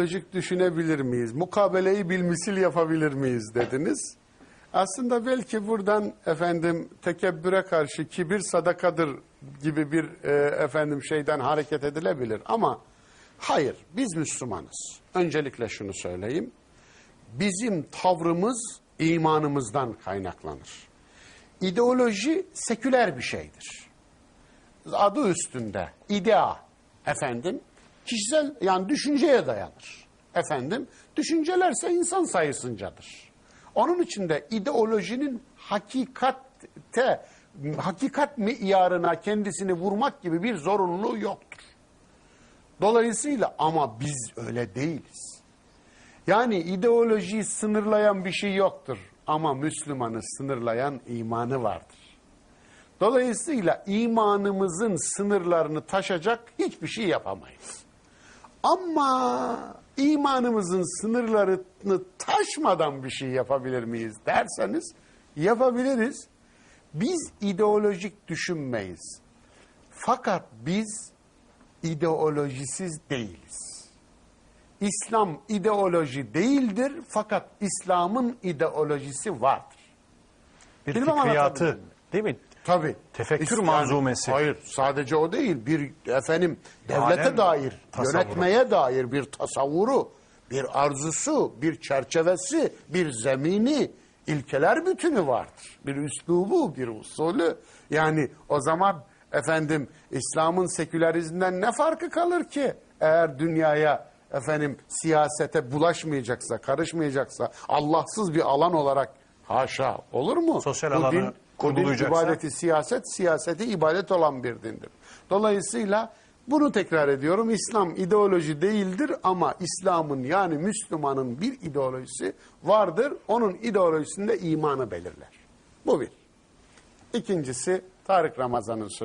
Lojik düşünebilir miyiz? Mukabeleyi bilmisil yapabilir miyiz dediniz. Aslında belki buradan efendim tekebbüre karşı kibir sadakadır gibi bir e, efendim şeyden hareket edilebilir ama hayır biz Müslümanız. Öncelikle şunu söyleyeyim. Bizim tavrımız imanımızdan kaynaklanır. İdeoloji seküler bir şeydir adı üstünde idea efendim kişisel yani düşünceye dayanır efendim düşüncelerse insan sayısıncadır. Onun için de ideolojinin hakikatte hakikat miyarına kendisini vurmak gibi bir zorunluluğu yoktur. Dolayısıyla ama biz öyle değiliz. Yani ideolojiyi sınırlayan bir şey yoktur ama Müslümanı sınırlayan imanı vardır. Dolayısıyla imanımızın sınırlarını taşacak hiçbir şey yapamayız. Ama imanımızın sınırlarını taşmadan bir şey yapabilir miyiz derseniz yapabiliriz. Biz ideolojik düşünmeyiz. Fakat biz ideolojisiz değiliz. İslam ideoloji değildir fakat İslam'ın ideolojisi vardır. Bir Bilmem fikriyatı değil mi? Tabii. Tefekkür İs- manzumesi. hayır sadece o değil. Bir efendim devlete Alem dair, tasavvuru. yönetmeye dair bir tasavvuru, bir arzusu, bir çerçevesi, bir zemini, ilkeler bütünü vardır. Bir üslubu, bir usulü. Yani o zaman efendim İslam'ın sekülerizmden ne farkı kalır ki? Eğer dünyaya efendim siyasete bulaşmayacaksa, karışmayacaksa, Allahsız bir alan olarak haşa olur mu? Sosyal Bu alanı din- bu din ibadeti siyaset, siyaseti ibadet olan bir dindir. Dolayısıyla bunu tekrar ediyorum. İslam ideoloji değildir ama İslam'ın yani Müslümanın bir ideolojisi vardır. Onun ideolojisinde imanı belirler. Bu bir. İkincisi Tarık Ramazan'ın sözü.